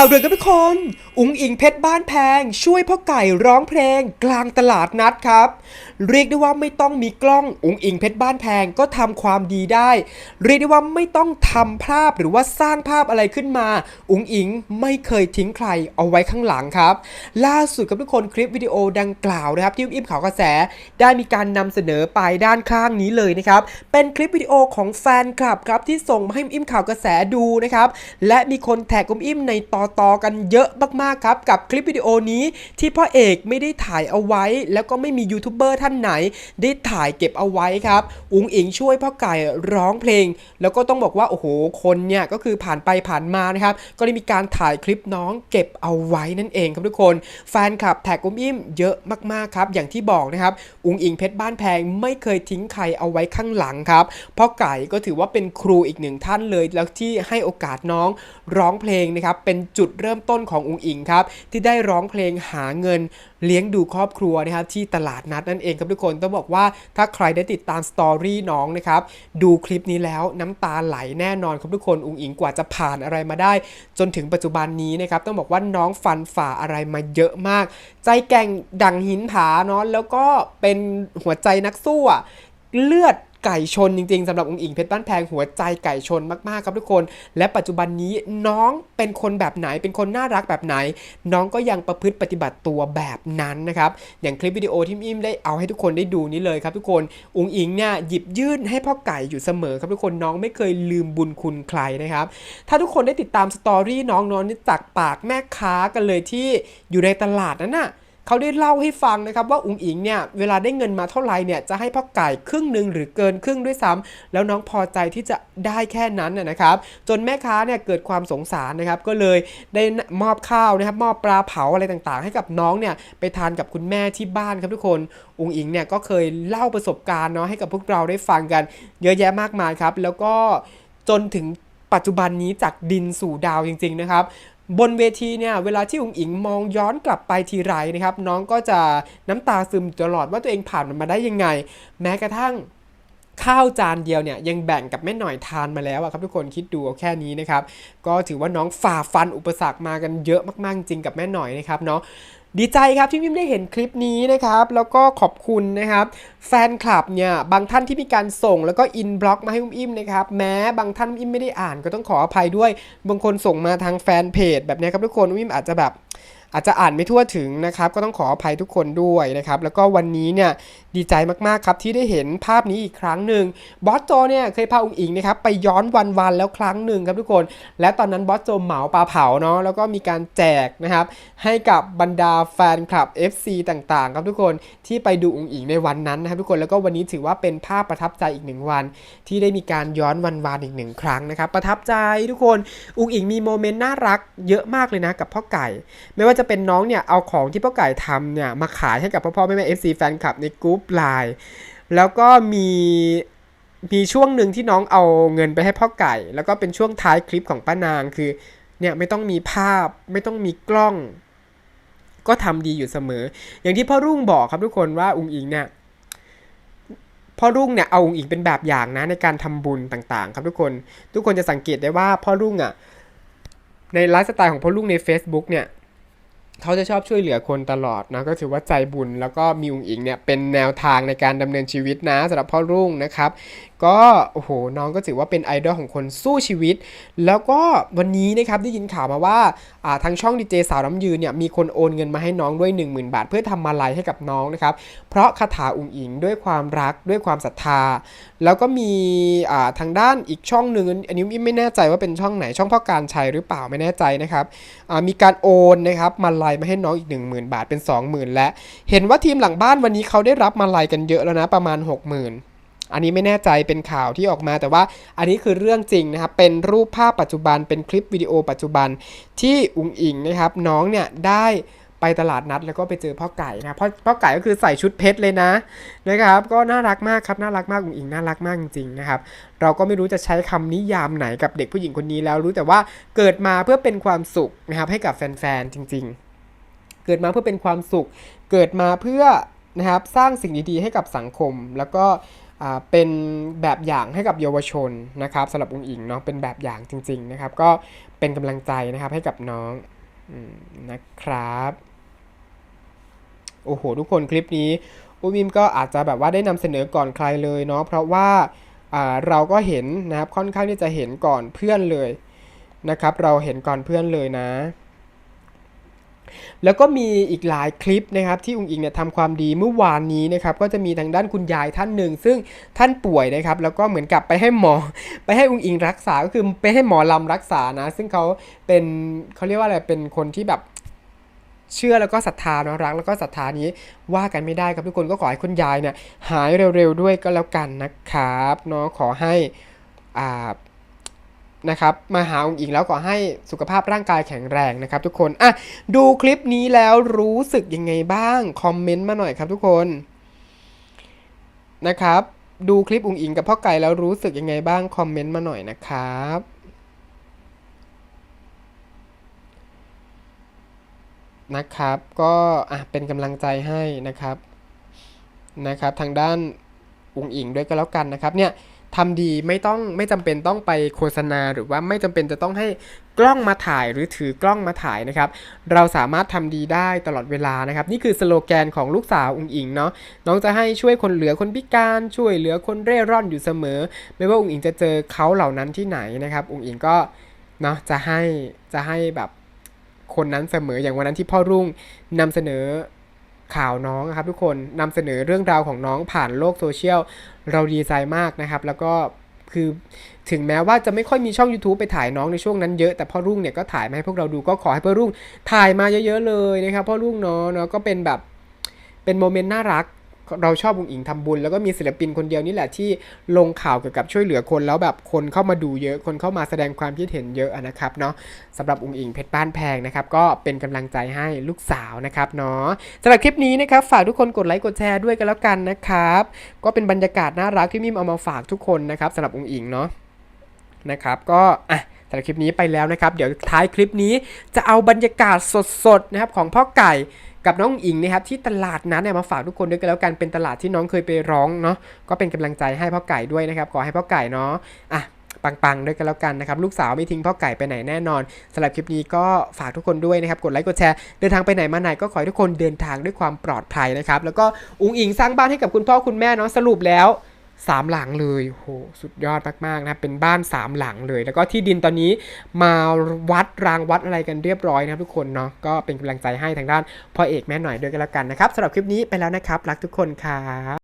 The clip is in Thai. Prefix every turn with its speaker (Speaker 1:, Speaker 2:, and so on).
Speaker 1: ข่าวเดือดกันทุกคน อุงอิงเพชรบ้านแพง ช่วยพ่อไก่ร้องเพลง กลางตลาดนัดครับ เรียกได้ว่าไม่ต้องมีกล้องอุงอิงเพชรบ้านแพงก็ทำความดีได้ เรียกได้ว่าไม่ต้องทำภาพหรือว่าสร้างภาพอะไรขึ้นมา อุงอิงไม่เคยทิ้งใครเอาไว้ข้างหลังครับ ล่าสุดกับทุกคนคลิปวิดีโอดังกล่าวนะครับที่อุ้มอิ่มข่าวกระแส ได้มีการนำเสนอไปด้านข้างนี้เลยนะครับเป็นคลิปวิดีโอของแฟนคลับครับที่ส่งมาให้อุ้มอิ่มข่าวกระแสดูนะครับและมีคนแท็กอุ้มอิ่มในต่อต่อกันเยอะมากๆครับ กับคลิปวิดีโอนี้ที่พ่อเอกไม่ได้ถ่ายเอาไว้ แล้วก็ไม่มียูทูบเบอร์ท่านไหน ได้ถ่ายเก็บเอาไว้ครับ อุงอิงช่วยพ่อไก่ร้องเพลง แล้วก็ต้องบอกว่าโอ้โหคนเนี่ยก็คือผ่านไปผ่านมานะครับ ก็ได้มีการถ่ายคลิปน้องเก็บเอาไว้นั่นเองครับทุกคน แฟนคลับแท็กอุ้มอิ่มเยอะมากๆครับ อย่างที่บอกนะครับ อุงอิงเพชรบ้านแพงไม่เคยทิ้งใครเอาไว้ข้างหลังครับ พ่อไก่ก็ถือว่าเป็นครูอีกหนึ่งท่านเลยแล้วที่ให้โอกาสน้องร้องเพลงนะครับเป็นจุดเริ่มต้นของอุงอิงครับที่ได้ร้องเพลงหาเงินเลี้ยงดูครอบครัวนะครับที่ตลาดนัดนั่นเองครับทุกคนต้องบอกว่าถ้าใครได้ติดตามสตอรี่น้องนะครับดูคลิปนี้แล้วน้ำตาไหลแน่นอนครับทุกคนอุงอิงกว่าจะผ่านอะไรมาได้ จนถึงปัจจุบันนี้นะครับต้องบอกว่าน้องฟันฝ่าอะไรมาเยอะมาก ใจแก่งดังหินผาเนาะแล้วก็เป็นหัวใจนักสู้อะเลือด ไก่ชนจริงๆสำหรับองค์อิงเพชรบ้านแพงหัวใจไก่ชนมากๆครับทุกคน และปัจจุบันนี้น้องเป็นคนแบบไหนเป็นคนน่ารักแบบไหน น้องก็ยังประพฤติปฏิบัติตัวแบบนั้นนะครับอย่างคลิปวิดีโอที่อิมได้เอาให้ทุกคนได้ดูนี้เลยครับทุกคนอุงอิงเนี่ยหยิบยื่นให้พ่อไก่อยู่เสมอครับทุกคนน้องไม่เคยลืมบุญคุณใครนะครับถ้าทุกคนได้ติดตามสตอรี่น้องน้องนี่จากปากแม่ค้ากันเลยที่อยู่ในตลาดนั้นน่ะ เขาได้เล่าให้ฟังนะครับว่าอุ๋งอิงเนี่ยเวลาได้เงินมาเท่าไหร่เนี่ยจะให้พ่อไก่ครึ่งหนึ่งหรือเกินครึ่งด้วยซ้ำแล้วน้องพอใจที่จะได้แค่นั้นนะนะครับ จนแม่ค้าเนี่ยเกิดความสงสารนะครับ ก็เลยได้มอบข้าวนะครับมอบปลาเผาอะไรต่างๆ ให้กับน้องเนี่ยไปทานกับคุณแม่ที่บ้านครับทุกคนอุ๋งอิงเนี่ยก็เคยเล่าประสบการณ์เนาะให้กับพวกเราได้ฟังกัน เยอะแยะมากมายครับ แล้วก็จนถึงปัจจุบันนี้จากดินสู่ดาวจริง ๆ นะครับ บนเวทีเนี่ยเวลาที่อุ๋งอิงมองย้อนกลับไปทีไรนะครับ น้องก็จะน้ำตาซึมตลอดว่าตัวเองผ่านมันมาได้ยังไง แม้กระทั่งข้าวจานเดียวเนี่ยยังแบ่งกับแม่หน่อยทานมาแล้วอะครับทุกคนคิดดูเอาแค่นี้นะครับ ก็ถือว่าน้องฝ่าฟันอุปสรรคมากันเยอะมากๆจริงกับแม่หน่อยนะครับเนาะ ดีใจครับที่พิมได้เห็นคลิปนี้นะครับ แล้วก็ขอบคุณนะครับ แฟนคลับเนี่ยบางท่านที่มีการส่งแล้วก็อินบล็อกมาให้อุ้มอิ่มนะครับแม้บางท่านอุ้มอิ่มไม่ได้อ่านก็ต้องขออภัยด้วย บางคนส่งมาทางแฟนเพจแบบนี้ครับทุกคนอุ้มอิ่มอาจจะแบบ อาจจะอ่านไม่ทั่วถึงนะครับก็ต้องขออภัยทุกคนด้วยนะครับแล้วก็วันนี้เนี่ยดีใจมากๆครับที่ได้เห็นภาพนี้อีกครั้งหนึ่งบอสโจเนี่ยเคยพาอุ้งอิงนะครับไปย้อนวันวันๆแล้วครั้งหนึ่งครับทุกคน และตอนนั้นบอสโจเหมาปลาเผาเนาะแล้วก็มีการแจกนะครับให้กับบรรดาแฟนคลับ FC ต่างๆ ครับทุกคนที่ไปดูอุ้งอิงในวันนั้นนะครับทุกคนแล้วก็วันนี้ถือว่าเป็นภาพประทับใจอีกหนึ่งวัน ที่ได้มีการย้อนวันวานอีกหนึ่งครั้งนะครับประทับใจทุกคนอุ้งอิงมีโมเมนต์น่ารักเยอะมากเลยนะกับพ่อไก่ ไม่ว่าจะเป็นน้องเนี่ยเอาของที่พ่อไก่ทำเนี่ยมาขายให้กับพ่อพ่อแม่แม่เอฟซีแฟนคลับในกรุ๊ปไลน์แล้วก็มีมีช่วงหนึ่งที่น้องเอาเงินไปให้พ่อไก่ แล้วก็เป็นช่วงท้ายคลิปของป้านางคือเนี่ยไม่ต้องมีภาพไม่ต้องมีกล้อง ก็ทำดีอยู่เสมอ อย่างที่พ่อรุ่งบอกครับทุกคนว่าอุงอิงเนี่ยพ่อรุ่งเนี่ยเอาอุงอิงเป็นแบบอย่างนะในการทำบุญต่างๆ ครับทุกคน ทุกคนจะสังเกตได้ว่าพ่อรุ่งอะในไลฟ์สไตล์ของพ่อรุ่งใน Facebook เนี่ย เขาจะชอบช่วยเหลือคนตลอดนะก็ถือว่าใจบุญแล้วก็มีอุงอิงเนี่ยเป็นแนวทางในการดำเนินชีวิตนะสำหรับพ่อรุ่งนะครับ ก็โอ้โหน้องก็ถือว่าเป็นไอดอลของคนสู้ชีวิต แล้วก็วันนี้นะครับได้ยินข่าวมาว่าาทางช่องดีเจสาวน้ำยืนเนี่ยมีคนโอนเงินมาให้น้องด้วย 10,000 บาท เพื่อทำมาลัยให้กับน้องนะครับ เพราะคาถาอุงอิงด้วยความรักด้วยความศรัทธา แล้วก็มีาทางด้านอีกช่องหนึ่งอันนี้ไม่แน่ใจว่าเป็นช่องไหนช่องพ่อการชัยหรือเปล่าไม่แน่ใจนะครับมีการโอนนะครับมาลัยมาให้น้องอีก 10,000 บาทเป็น 20,000 และ เห็นว่าทีมหลังบ้านวันนี้เขาได้รับมาลัยกันเยอะแล้วนะประมาณ 60,000 อันนี้ไม่แน่ใจเป็นข่าวที่ออกมา แต่ว่าอันนี้คือเรื่องจริงนะครับ เป็นรูปภาพปัจจุบัน เป็นคลิปวิดีโอปัจจุบันที่อุงอิงนะครับ น้องเนี่ยได้ไปตลาดนัดแล้วก็ไปเจอพ่อไก่นะพ่อพ่อไก่ก็คือใส่ชุดเพชรเลยนะนะครับ ก็น่ารักมากครับน่ารักมากอุงอิงน่ารักมากจริงๆนะครับเราก็ไม่รู้จะใช้คำนิยามไหนกับเด็กผู้หญิงคนนี้แล้วรู้แต่ว่าเกิดมาเพื่อเป็นความสุขนะครับให้กับแฟนๆจริง ๆ เกิดมาเพื่อเป็นความสุข เกิดมาเพื่อนะครับสร้างสิ่งดีๆให้กับสังคมแล้วก็ เป็นแบบอย่างให้กับเยาวชนนะครับสำหรับองค์อิงเนาะเป็นแบบอย่างจริง ๆนะครับ ก็เป็นกำลังใจนะครับให้กับน้องอนะครับโอ้โหทุกคนคลิปนี้อุมิมก็อาจจะแบบว่าได้นำเสนอก่อนใครเลยเนาะเพราะว่าเราก็เห็นนะครับค่อนข้างที่จะเห็นก่อนเพื่อนเลยนะครับ เราเห็นก่อนเพื่อนเลยนะ แล้วก็มีอีกหลายคลิปนะครับที่อุงอิงเนี่ยทำความดีเมื่อวานนี้นะครับก็จะมีทางด้านคุณยายท่านหนึ่ง ซึ่งท่านป่วยนะครับแล้วก็เหมือนกับไปให้หมอ ไปให้อุงอิงรักษาก็คือไปให้หมอลำรักษานะ ซึ่งเขาเป็นเขาเรียกว่าอะไรเป็นคนที่แบบเชื่อแล้วก็ศรัทธาเนาะรักแล้วก็ศรัทธานี้ว่ากันไม่ได้ครับทุกคนก็ขอให้คุณยายเนี่ยหายเร็วๆด้วยก็แล้วกันนะครับเนาะขอให้อ่า นะครับมาหาองค์อิงแล้วขอให้สุขภาพร่างกายแข็งแรงนะครับ ทุกคนอะดูคลิปนี้แล้วรู้สึกยังไงบ้าง คอมเมนต์มาหน่อยครับทุกคนนะครับ ดูคลิปองค์อิงกับพ่อไก่แล้วรู้สึกยังไงบ้าง คอมเมนต์มาหน่อยนะครับนะครับ ก็อะเป็นกำลังใจให้นะครับนะครับ ทางด้านอุงอิงด้วยก็แล้วกันนะครับเนี่ย ทำดีไม่ต้องไม่จำเป็นต้องไปโฆษณา หรือว่าไม่จำเป็นจะต้องให้กล้องมาถ่ายหรือถือกล้องมาถ่ายนะครับ เราสามารถทำดีได้ตลอดเวลานะครับ นี่คือสโลแกนของลูกสาวอุงอิงเนาะน้องจะให้ช่วยคนเหลือคนพิการช่วยเหลือคนเร่ร่อนอยู่เสมอ ไม่ว่าอุงอิงจะเจอเขาเหล่านั้นที่ไหนนะครับอุงอิงก็เนาะจะให้จะให้แบบคนนั้นเสมออย่างวันนั้นที่พ่อรุ่งนำเสนอ ข่าวน้องนะครับทุกคนนำเสนอเรื่องราวของน้องผ่านโลกโซเชียลเราดีใจมากนะครับ แล้วก็คือถึงแม้ว่าจะไม่ค่อยมีช่อง YouTube ไปถ่ายน้องในช่วงนั้นเยอะแต่พ่อรุ่งเนี่ยก็ถ่ายมาให้พวกเราดูก็ขอให้พ่อรุ่งถ่ายมาเยอะๆเลยนะครับพ่อรุ่งเนาะเนาะก็เป็นแบบเป็นโมเมนต์น่ารัก เราชอบอุงอิงทำบุญ แล้วก็มีศิลปินคนเดียวนี่แหละที่ลงข่าวเกี่ยวกับช่วยเหลือคนแล้วแบบคนเข้ามาดูเยอะคนเข้ามาแสดงความคิดเห็นเยอะนะครับเนาะสำหรับอุงอิงเพชรบ้านแพงนะครับก็เป็นกำลังใจให้ลูกสาวนะครับเนาะสำหรับคลิปนี้นะครับฝากทุกคนกดไลค์กดแชร์ด้วยกันแล้วกันนะครับก็เป็นบรรยากาศน่ารักที่มิมเอามาฝากทุกคนนะครับสำหรับอุงอิงเนาะนะครับก็อะสำหรับคลิปนี้ไปแล้วนะครับ เดี๋ยวท้ายคลิปนี้จะเอาบรรยากาศสดๆนะครับของพ่อไก่ กับน้องอิงนะครับที่ตลาดนั้นเนี่ยมาฝากทุกคนด้วยกันแล้วกันเป็นตลาดที่น้องเคยไปร้องเนาะก็เป็นกำลังใจให้พ่อไก่ด้วยนะครับขอให้พ่อไก่เนาะอะปังๆด้วยกันแล้วกันนะครับลูกสาวไม่ทิ้งพ่อไก่ไปไหนแน่นอนสำหรับคลิปนี้ก็ฝากทุกคนด้วยนะครับกดไลค์กดแชร์เดินทางไปไหนมาไหนก็ขอให้ทุกคนเดินทางด้วยความปลอดภัยนะครับแล้วก็อุงอิงสร้างบ้านให้กับคุณพ่อคุณแม่เนาะสรุปแล้ว สามหลังเลยโหสุดยอดมากๆนะ เป็นบ้านสามหลังเลย แล้วก็ที่ดินตอนนี้มาวัดรางวัดอะไรกันเรียบร้อยนะทุกคนเนาะ ก็เป็นกำลังใจให้ทางด้านพ่อเอกแม่หน่อยด้วยกันแล้วกันนะครับสำหรับคลิปนี้ไปแล้วนะครับ รักทุกคนครับ